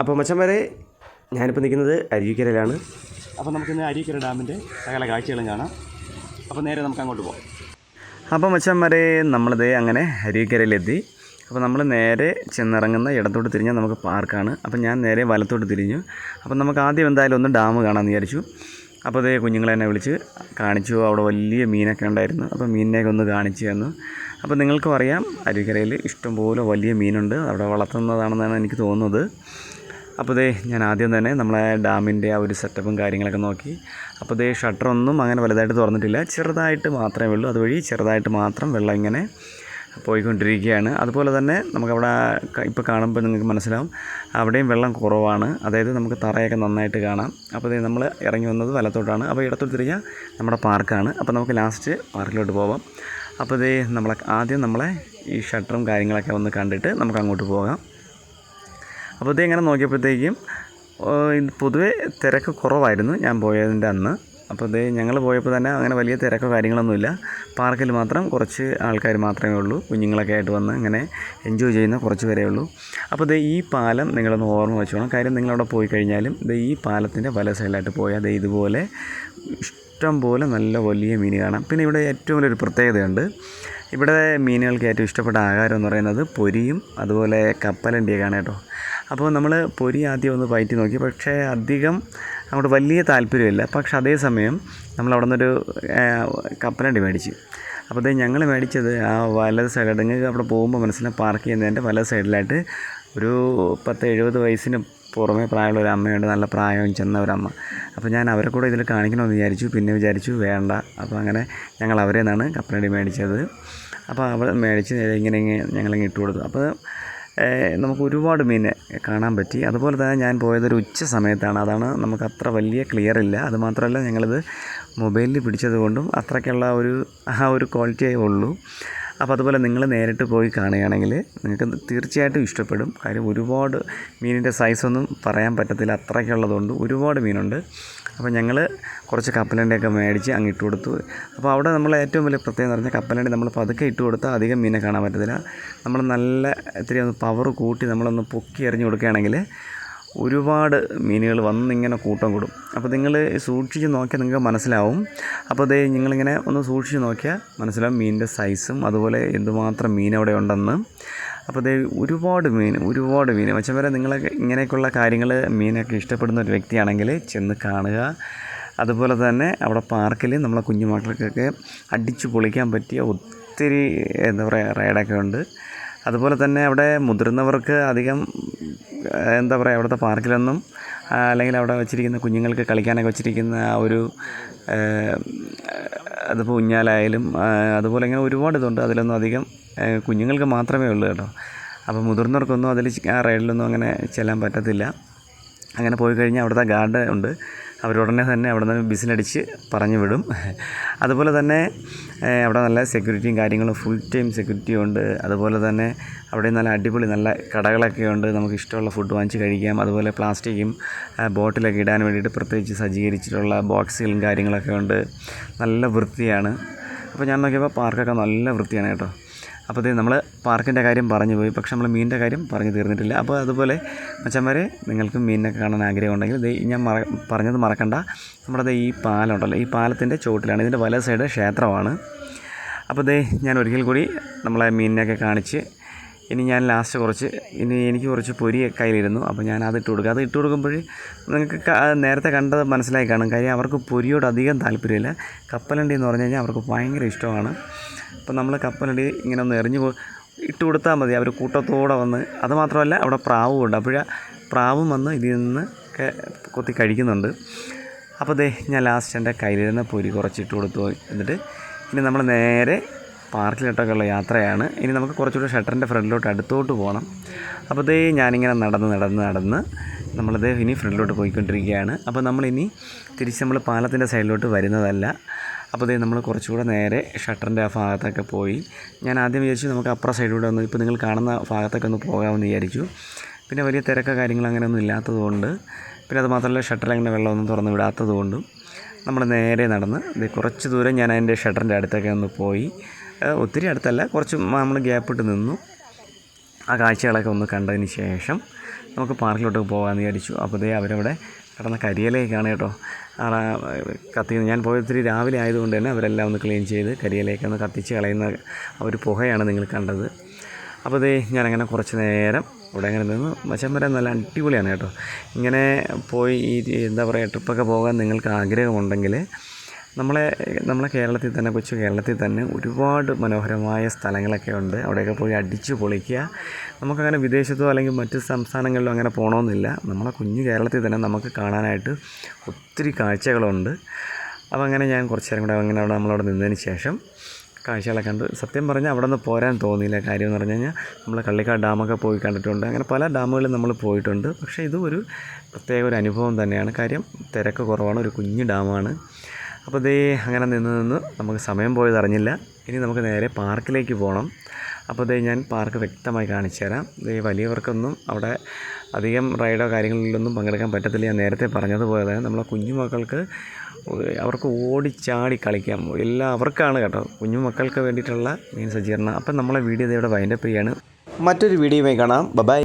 അപ്പോൾ മച്ചം വരെ ഞാനിപ്പോൾ നിൽക്കുന്നത് അരുവിക്കരയിലാണ് അപ്പോൾ നമുക്കിന്ന് അരിയക്കര ഡാമിന്റെ സകല കാഴ്ചകളും കാണാം. അപ്പോൾ നേരെ നമുക്ക് അങ്ങോട്ട് പോകാം അപ്പോൾ മച്ചന്മാരെ നമ്മളിത് അങ്ങനെ അരുവിക്കരയിലെത്തി അപ്പോൾ നമ്മൾ നേരെ ചെന്നിറങ്ങുന്ന ഇടത്തോട്ട് തിരിഞ്ഞാൽ നമുക്ക് പാർക്കാണ്. അപ്പോൾ ഞാൻ നേരെ വലത്തോട്ട് തിരിഞ്ഞു. അപ്പോൾ നമുക്ക് ആദ്യം എന്തായാലും ഒന്ന് ഡാം കാണാമെന്ന് വിചാരിച്ചു. അപ്പോൾ അതേ കുഞ്ഞുങ്ങളെ എന്നെ വിളിച്ച് കാണിച്ചു. അവിടെ വലിയ മീനൊക്കെ ഉണ്ടായിരുന്നു. അപ്പോൾ മീനിനെയൊക്കെ ഒന്ന് കാണിച്ചു തന്നു. അപ്പോൾ നിങ്ങൾക്കും അറിയാം അരുവിക്കരയിൽ ഇഷ്ടംപോലെ വലിയ മീനുണ്ട്. അവിടെ വളർത്തുന്നതാണെന്നാണ് എനിക്ക് തോന്നുന്നത്. അപ്പോൾ ദേ ഞാൻ ആദ്യം തന്നെ നമ്മളെ ഡാമിന്റെ ആ ഒരു സെറ്റപ്പും കാര്യങ്ങളൊക്കെ നോക്കി. അപ്പോൾ ദേ ഷട്ടറൊന്നും അങ്ങനെ വലുതായിട്ട് തുറന്നിട്ടില്ല. ചെറുതായിട്ട് മാത്രമേ ഉള്ളൂ. അതുവഴി ചെറുതായിട്ട് മാത്രം വെള്ളം ഇങ്ങനെ പോയിക്കൊണ്ടിരിക്കുകയാണ്. അതുപോലെ തന്നെ നമുക്കവിടെ ഇപ്പോൾ കാണുമ്പോൾ നിങ്ങൾക്ക് മനസ്സിലാവും. അവിടെയും വെള്ളം കുറവാണ്. അതായത് നമുക്ക് തറയൊക്കെ നന്നായിട്ട് കാണാം. അപ്പോൾ നമ്മൾ ഇറങ്ങി വന്നത് വലത്തോട്ടാണ്. അപ്പോൾ ഇടത്തോട്ട് തിരിഞ്ഞാൽ നമ്മുടെ പാർക്കാണ്. അപ്പോൾ നമുക്ക് ലാസ്റ്റ് പാർക്കിലോട്ട് പോവാം. അപ്പോൾ ഇതേ നമ്മളെ ആദ്യം നമ്മളെ ഈ ഷട്ടറും കാര്യങ്ങളൊക്കെ ഒന്ന് കണ്ടിട്ട് നമുക്ക് അങ്ങോട്ട് പോകാം. അപ്പോൾ ഇതേ ഇങ്ങനെ നോക്കിയപ്പോഴത്തേക്കും പൊതുവേ തിരക്ക് കുറവായിരുന്നു ഞാൻ പോയതിന്റെ അന്ന്. അപ്പോൾ ഇത് ഞങ്ങൾ പോയപ്പോൾ തന്നെ അങ്ങനെ വലിയ തിരക്കോ കാര്യങ്ങളൊന്നുമില്ല പാർക്കിൽ മാത്രം കുറച്ച് ആൾക്കാർ മാത്രമേ ഉള്ളൂ. കുഞ്ഞുങ്ങളൊക്കെ ആയിട്ട് വന്ന് ഇങ്ങനെ എൻജോയ് ചെയ്യുന്ന കുറച്ച് പേരേ ഉള്ളൂ. അപ്പോൾ ഇത് ഈ പാലം നിങ്ങളൊന്ന് ഓർമ്മ വെച്ചോണം. കാര്യം നിങ്ങളവിടെ പോയി കഴിഞ്ഞാലും ഇത് ഈ പാലത്തിന്റെ പല സൈഡിലായിട്ട് പോയാൽ അത് ഇതുപോലെ ഇഷ്ടം പോലെ നല്ല വലിയ മീൻ കാണാം. പിന്നെ ഇവിടെ ഏറ്റവും വലിയൊരു പ്രത്യേകതയുണ്ട്. ഇവിടെ മീനുകൾക്ക് ഏറ്റവും ഇഷ്ടപ്പെട്ട ആഹാരം എന്ന് പറയുന്നത് പൊരിയും അതുപോലെ കപ്പലണ്ടിയൊക്കെയാണ് കേട്ടോ. അപ്പോൾ നമ്മൾ പൊരി ആദ്യം ഒന്ന് പയറ്റി നോക്കി. പക്ഷേ അധികം അങ്ങോട്ട് വലിയ താല്പര്യമില്ല. പക്ഷെ അതേസമയം നമ്മൾ അവിടെ നിന്നൊരു കപ്പലണ്ടി മേടിച്ച്. അപ്പോൾ അതേ ഞങ്ങൾ മേടിച്ചത് ആ വലത് സൈഡ് അവിടെ പോകുമ്പോൾ മനസ്സിലാവും പാർക്ക് ചെയ്യുന്നതിന്റെ വലത് സൈഡിലായിട്ട് ഒരു പത്ത് എഴുപത് വയസ്സിന് പുറമേ പ്രായമുള്ള ഒരു അമ്മയുണ്ട് നല്ല പ്രായം ചെന്ന ഒരമ്മ അപ്പോൾ ഞാൻ അവരെ കൂടെ ഇതിൽ കാണിക്കണമെന്ന് വിചാരിച്ചു പിന്നെ വിചാരിച്ചു വേണ്ട. അപ്പോൾ അങ്ങനെ ഞങ്ങൾ അവരെ നിന്നാണ് കപ്പലണ്ടി മേടിച്ചത്. അപ്പോൾ അവർ മേടിച്ച് ഇങ്ങനെ ഞങ്ങളിങ്ങനെ ഇട്ട് കൊടുത്തു. അപ്പോൾ നമുക്ക് ഒരുപാട് മീനെ കാണാൻ പറ്റി. അതുപോലെ തന്നെ ഞാൻ പോയതൊരു ഉച്ച സമയത്താണ്. അതാണ് നമുക്ക് അത്ര വലിയ ക്ലിയർ ഇല്ല. അതുമാത്രമല്ല ഞങ്ങളിത് മൊബൈലിൽ പിടിച്ചത് കൊണ്ടും അത്രയ്ക്കുള്ള ഒരു ആ ഒരു ക്വാളിറ്റിയേ ഉള്ളൂ. അപ്പോൾ അതുപോലെ നിങ്ങൾ നേരിട്ട് പോയി കാണുകയാണെങ്കിൽ നിങ്ങൾക്ക് തീർച്ചയായിട്ടും ഇഷ്ടപ്പെടും. കാര്യം ഒരുപാട് മീനിന്റെ സൈസൊന്നും പറയാൻ പറ്റത്തില്ല. അത്രയ്ക്കുള്ളതുകൊണ്ട് ഒരുപാട് മീനുണ്ട്. അപ്പോൾ ഞങ്ങൾ കുറച്ച് കപ്പലണ്ടിയൊക്കെ മേടിച്ച് അങ്ങ് ഇട്ട് കൊടുത്തു. അപ്പോൾ അവിടെ നമ്മൾ ഏറ്റവും വലിയ പ്രത്യേകത എന്ന് പറഞ്ഞാൽ കപ്പലണ്ടി നമ്മൾ പതുക്കെ ഇട്ട് കൊടുത്താൽ അധികം മീനെ കാണാൻ പറ്റത്തില്ല. നമ്മൾ നല്ല ഇത്തിരി ഒന്ന് പവർ കൂട്ടി നമ്മളൊന്ന് പൊക്കി എറിഞ്ഞു കൊടുക്കുകയാണെങ്കിൽ ഒരുപാട് മീനുകൾ വന്നിങ്ങനെ കൂട്ടം കൂടും. അപ്പോൾ നിങ്ങൾ സൂക്ഷിച്ച് നോക്കിയാൽ നിങ്ങൾക്ക് മനസ്സിലാവും. അപ്പോൾ അതേ നിങ്ങളിങ്ങനെ ഒന്ന് സൂക്ഷിച്ച് നോക്കിയാൽ മനസ്സിലാവും മീനിന്റെ സൈസും അതുപോലെ എന്തുമാത്രം മീൻ അവിടെ ഉണ്ടെന്ന്. അപ്പോൾ അതേ ഒരുപാട് മീൻ ഒരുപാട് മീൻ. മച്ചം വരെ നിങ്ങളൊക്കെ ഇങ്ങനെയൊക്കെയുള്ള കാര്യങ്ങൾ മീനൊക്കെ ഇഷ്ടപ്പെടുന്ന ഒരു വ്യക്തിയാണെങ്കിൽ ചെന്ന് കാണുക. അതുപോലെ തന്നെ അവിടെ പാർക്കിൽ നമ്മളെ കുഞ്ഞു മക്കൾക്കൊക്കെ അടിച്ചു പൊളിക്കാൻ പറ്റിയ ഒത്തിരി എന്താ പറയുക റൈഡൊക്കെ ഉണ്ട്. അതുപോലെ തന്നെ അവിടെ മുതിർന്നവർക്ക് അധികം എന്താ പറയുക അവിടുത്തെ പാർക്കിലൊന്നും അല്ലെങ്കിൽ അവിടെ വെച്ചിരിക്കുന്ന കുഞ്ഞുങ്ങൾക്ക് കളിക്കാനൊക്കെ വെച്ചിരിക്കുന്ന ആ ഒരു അതിപ്പോൾ ഊഞ്ഞാലായാലും അതുപോലെ ഇങ്ങനെ ഒരുപാട് ഇതുണ്ട്. അതിലൊന്നും അധികം കുഞ്ഞുങ്ങൾക്ക് മാത്രമേ ഉള്ളൂ കേട്ടോ. അപ്പോൾ മുതിർന്നവർക്കൊന്നും അതിൽ ആ റൈഡിലൊന്നും അങ്ങനെ ചെല്ലാൻ പറ്റത്തില്ല. അങ്ങനെ പോയി കഴിഞ്ഞാൽ അവിടുത്തെ ഗാർഡ് ഉണ്ട്. അവരുടനെ തന്നെ അവിടെ നിന്ന് ബിസിലടിച്ച് പറഞ്ഞു വിടും. അതുപോലെ തന്നെ അവിടെ നല്ല സെക്യൂരിറ്റിയും കാര്യങ്ങളും ഫുൾ ടൈം സെക്യൂരിറ്റി ഉണ്ട്. അതുപോലെ തന്നെ അവിടെ നല്ല അടിപൊളി നല്ല കടകളൊക്കെ ഉണ്ട്. നമുക്ക് ഇഷ്ടമുള്ള ഫുഡ് വാങ്ങിച്ച് കഴിക്കാം. അതുപോലെ പ്ലാസ്റ്റിക്കും ബോട്ടിലൊക്കെ ഇടാൻ വേണ്ടിയിട്ട് പ്രത്യേകിച്ച് സജ്ജീകരിച്ചിട്ടുള്ള ബോക്സുകളും കാര്യങ്ങളൊക്കെ ഉണ്ട്. നല്ല വൃത്തിയാണ്. അപ്പോൾ ഞാൻ നോക്കിയപ്പോൾ പാർക്കൊക്കെ നല്ല വൃത്തിയാണ് കേട്ടോ. അപ്പോൾ ഇത് നമ്മൾ പാർക്കിന്റെ കാര്യം പറഞ്ഞു പോയി. പക്ഷെ നമ്മൾ മീനിന്റെ കാര്യം പറഞ്ഞു തീർന്നിട്ടില്ല. അപ്പോൾ അതുപോലെ മച്ചന്മാരെ നിങ്ങൾക്ക് മീനിനൊക്കെ കാണാൻ ആഗ്രഹമുണ്ടെങ്കിൽ ദേ ഞാൻ മറ പറഞ്ഞത് മറക്കണ്ട. നമ്മുടെ ഈ പാലമുണ്ടല്ലോ ഈ പാലത്തിന്റെ ചോട്ടിലാണ്. ഇതിന്റെ വല സൈഡ് ക്ഷേത്രമാണ്. അപ്പോൾ ദേ ഞാൻ ഒരിക്കൽ കൂടി നമ്മളെ മീനിനെയൊക്കെ കാണിച്ച് ഇനി ഞാൻ ലാസ്റ്റ് കുറച്ച് ഇനി എനിക്ക് കുറച്ച് പൊരി കയ്യിലിരുന്നു. അപ്പോൾ ഞാൻ അത് ഇട്ട് കൊടുക്കുക അത് ഇട്ട് കൊടുക്കുമ്പോൾ നിങ്ങൾക്ക് നേരത്തെ കണ്ടത് മനസ്സിലായി കാണും. കാര്യം അവർക്ക് പൊരിയോട് അധികം താല്പര്യമില്ല. കപ്പലണ്ടി എന്ന് പറഞ്ഞു കഴിഞ്ഞാൽ അവർക്ക് ഭയങ്കര ഇഷ്ടമാണ്. അപ്പോൾ നമ്മൾ കപ്പലണ്ടി ഇങ്ങനെ ഒന്ന് എറിഞ്ഞ് ഇട്ട് കൊടുത്താൽ മതി. അവർ കൂട്ടത്തോടെ വന്ന് അതുമാത്രമല്ല അവിടെ പ്രാവും ഉണ്ട്. അപ്പോൾ പ്രാവും വന്ന് ഇതിൽ നിന്ന് കൊത്തി കഴിക്കുന്നുണ്ട്. അപ്പോൾ ദേ ഞാൻ ലാസ്റ്റ് എന്റെ കയ്യിലിരുന്ന പൊരി കുറച്ചിട്ട് കൊടുത്തു. എന്നിട്ട് ഇനി നമ്മൾ നേരെ പാർക്കിലോട്ടൊക്കെയുള്ള യാത്രയാണ്. ഇനി നമുക്ക് കുറച്ചുകൂടി ഷട്ടറിന്റെ ഫ്രണ്ടിലോട്ട് അടുത്തോട്ട് പോകണം അപ്പോൾ ഇതേ ഞാനിങ്ങനെ നടന്ന് നടന്ന് നടന്ന് നമ്മളിത് ഇനി ഫ്രണ്ടിലോട്ട് പോയിക്കൊണ്ടിരിക്കുകയാണ്. അപ്പോൾ നമ്മളിനി തിരിച്ച് നമ്മൾ പാലത്തിന്റെ സൈഡിലോട്ട് വരുന്നതല്ല. അപ്പോൾ ഇതേ നമ്മൾ കുറച്ചുകൂടെ നേരെ ഷട്ടറിന്റെ ആ ഭാഗത്തൊക്കെ പോയി. ഞാൻ ആദ്യം വിചാരിച്ചു നമുക്ക് അപ്പുറ സൈഡിലൂടെ ഒന്ന് ഇപ്പോൾ നിങ്ങൾ കാണുന്ന ഭാഗത്തൊക്കെ ഒന്ന് പോകാമെന്ന് വിചാരിച്ചു. പിന്നെ വലിയ തിരക്കോ കാര്യങ്ങൾ അങ്ങനെയൊന്നും ഇല്ലാത്തതുകൊണ്ട് പിന്നെ അത് മാത്രമല്ല ഷട്ടർ അങ്ങനെ വെള്ളമൊന്നും തുറന്ന് വിടാത്തതുകൊണ്ടും നമ്മൾ നേരെ നടന്ന് കുറച്ച് ദൂരം ഞാൻ അതിന്റെ ഷട്ടറിന്റെ അടുത്തൊക്കെ ഒന്ന് പോയി. ഒത്തിരി അടുത്തല്ല. കുറച്ച് നമ്മൾ ഗ്യാപ്പ് ഇട്ട് നിന്നു. ആ കാഴ്ചകളൊക്കെ ഒന്ന് കണ്ടതിന് ശേഷം നമുക്ക് പാർക്കിലോട്ട് പോകാമെന്ന് വിചാരിച്ചു. അപ്പോൾ ദേ അവരവിടെ കിടന്ന കരിയിലേക്കാണ് കേട്ടോ. കത്തി ഞാൻ പോയ ഒത്തിരി രാവിലെ ആയതുകൊണ്ട് തന്നെ അവരെല്ലാം ഒന്ന് ക്ലീൻ ചെയ്ത് കരിയിലേക്ക് ഒന്ന് കത്തിച്ച് കളയുന്ന ഒരു പുകയാണ് നിങ്ങൾ കണ്ടത്. അപ്പോൾ ദേ ഞാനങ്ങനെ കുറച്ച് നേരം ഇവിടെ അങ്ങനെ നിന്ന് വരെ നല്ല അടിപൊളിയാണ് കേട്ടോ. ഇങ്ങനെ പോയി ഈ എന്താ പറയുക ട്രിപ്പൊക്കെ പോകാൻ നിങ്ങൾക്ക് ആഗ്രഹമുണ്ടെങ്കിൽ നമ്മളെ നമ്മളെ കേരളത്തിൽ തന്നെ കൊച്ചു കേരളത്തിൽ തന്നെ ഒരുപാട് മനോഹരമായ സ്ഥലങ്ങളൊക്കെ ഉണ്ട്. അവിടെയൊക്കെ പോയി അടിച്ചു പൊളിക്കുക. നമുക്കങ്ങനെ വിദേശത്തോ അല്ലെങ്കിൽ മറ്റ് സംസ്ഥാനങ്ങളിലോ അങ്ങനെ പോകണമെന്നില്ല നമ്മളെ കുഞ്ഞു കേരളത്തിൽ തന്നെ നമുക്ക് കാണാനായിട്ട് ഒത്തിരി കാഴ്ചകളുണ്ട്. അപ്പോൾ അങ്ങനെ ഞാൻ കുറച്ച് നേരം കൂടെ അങ്ങനെ അവിടെ നമ്മളവിടെ നിന്നതിന് ശേഷം കാഴ്ചകളൊക്കെ കണ്ട് സത്യം പറഞ്ഞാൽ അവിടെ നിന്ന് പോരാൻ തോന്നിയില്ല. കാര്യം എന്ന് പറഞ്ഞു കഴിഞ്ഞാൽ നമ്മൾ കള്ളിക്കാട് ഡാമൊക്കെ പോയി കണ്ടിട്ടുണ്ട്. അങ്ങനെ പല ഡാമുകളിലും നമ്മൾ പോയിട്ടുണ്ട്. പക്ഷേ ഇതും ഒരു പ്രത്യേക ഒരു അനുഭവം തന്നെയാണ്. കാര്യം തിരക്ക് കുറവാണ്. ഒരു കുഞ്ഞു ഡാമാണ്. അപ്പോൾ ദേ അങ്ങനെ നിന്ന് നിന്ന് നമുക്ക് സമയം പോയത് അറിഞ്ഞില്ല. ഇനി നമുക്ക് നേരെ പാർക്കിലേക്ക് പോകണം. അപ്പോൾ ദേ ഞാൻ പാർക്ക് വ്യക്തമായി കാണിച്ചു തരാം. ദേ വലിയവർക്കൊന്നും അവിടെ അധികം റൈഡോ കാര്യങ്ങളിലൊന്നും പങ്കെടുക്കാൻ പറ്റത്തില്ല. ഞാൻ നേരത്തെ പറഞ്ഞതുപോലെ നമ്മളെ കുഞ്ഞുമക്കൾക്ക് അവർക്ക് ഓടിച്ചാടി കളിക്കാം. എല്ലാം അവർക്കാണ് കേട്ടോ. കുഞ്ഞുമക്കൾക്ക് വേണ്ടിയിട്ടുള്ള മീൻ സജ്ജീകരണം. അപ്പം നമ്മളെ വീഡിയോ ഇവിടെ വൈൻഡപ്പ് ചെയ്യാണ്. മറ്റൊരു വീഡിയോയുമായി കാണാം. ബൈ